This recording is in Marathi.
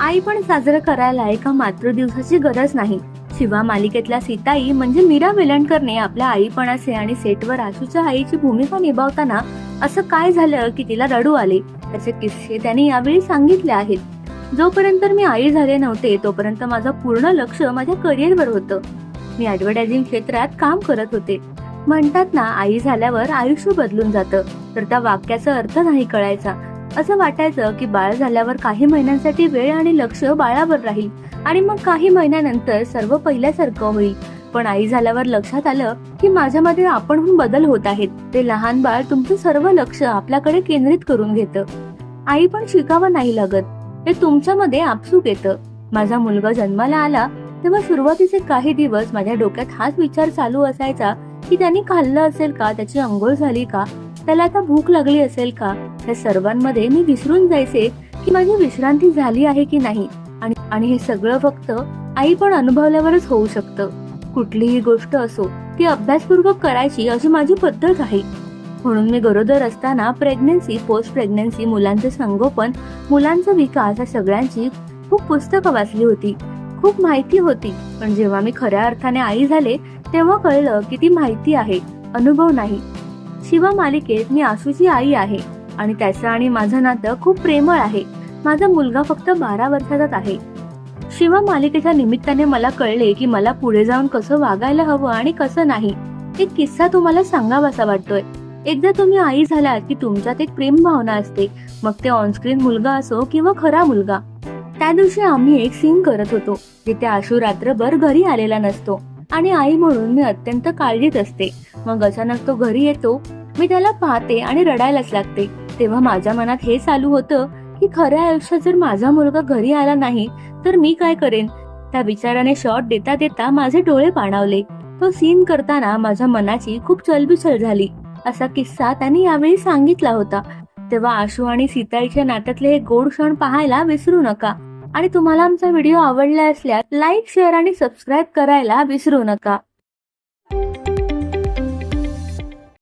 आई पण साजरं करायला एका मातृदिवसाची गरज नाही. शिवा मालिकेतल्या सीताई म्हणजे मीरा वेलणकरने आपल्या आईपणाचे आणि सेटवर आशूच्या आईची भूमिका निभावताना असं काय झालं की तिला रडू आले त्याचे किस्से त्यांनी यावेळी सांगितले आहेत. जोपर्यंत मी आई झाले नव्हते तोपर्यंत माझं पूर्ण लक्ष माझ्या करिअरवर होतं. मी ऍडव्हर्टायझिंग क्षेत्रात काम करत होते. म्हणतात ना आई झाल्यावर आयुष्य बदलून जातं. तर त्या वाक्याचा अर्थ नाही कळायचा. असं वाटायचं की बाळ झाल्यावर काही महिन्यांसाठी वेळ आणि लक्ष बाळावर राहील आणि मग काही महिन्यानंतर सर्व पहिल्यासारखं होईल. पण आई झाल्यावर लक्षात आलं की माझ्यामध्ये आपणहून बदल होत आहेत. ते लहान बाळ तुमचं सर्व लक्ष आपल्याकडे केंद्रित करून घेतं. आई पण शिकावं नाही लागत. हे तुमच्यामध्ये आपसूक येतं. माझा मुलगा जन्माला आला तेव्हा सुरुवातीचे काही दिवस माझ्या डोक्यात हाच विचार चालू असायचा की त्यांनी खाल्लं असेल का? त्याची अंघोळ झाली का? त्याला आता भूक लागली असेल का? या सर्वांमध्ये मी विसरून जायचे की माझी विश्रांती झाली आहे की नाही? आणि आणि हे सगळं फक्त आई पण अनुभवल्यावरच होऊ शकतं. कुठलीही गोष्ट असो ती अभ्यासपूर्वक करायची अशी माझी पद्धत आहे. म्हणून मी गरोदर असताना प्रेग्नन्सी पोस्ट प्रेग्नन्सी मुलांचे संगोपन मुलांचा विकास या सगळ्यांची खूप पुस्तकं वाचली होती. खूप माहिती होती. पण जेव्हा मी खऱ्या अर्थाने आई झाले तेव्हा कळलं की ती माहिती आहे अनुभव नाही. शिवा मालिकेत मी आसूची आई आहे आणि त्याचं आणि माझं नातं खूप प्रेमळ आहे. माझा मुलगा फक्त बारा वर्षाचाच आहे. शिवा मालिकेच्या निमित्ताने मला कळले की मला पुढे जाऊन कसं वागायला हवं आणि कसं नाही एक किस्सा तुम्हाला सांगावासा वाटतोय. एकदा तुम्ही आई झालात की तुमच्यात एक प्रेम भावना असते मग ते ऑनस्क्रीन मुलगा असो किंवा खरा मुलगा. त्या दिवशी आम्ही एक सीन करत होतो जिथे आशू रात्रभर घरी आलेला नसतो. आणि आई म्हणून मी अत्यंत काळजीत असते. मग अचानक तो घरी येतो. मी त्याला पाहते आणि रडायलाच लागते. तेव्हा माझ्या मनात हे चालू होतं की खऱ्या आयुष्यात जर माझा मुलगा घरी आला नाही तर मी काय करेन? त्या विचाराने शॉट देता देता माझे डोळे पाणावले. तो सीन करताना माझ्या मनाची खूप चलबिचल झाली. असा किस्सा त्यांनी यावेळी सांगितला होता. तेव्हा आशू आणि सीताईच्या नात्यातले हे गोड क्षण पाहायला विसरू नका. आणि तुम्हाला आमचा व्हिडिओ आवडला असल्यास लाईक शेअर आणि सबस्क्राईब करायला विसरू नका.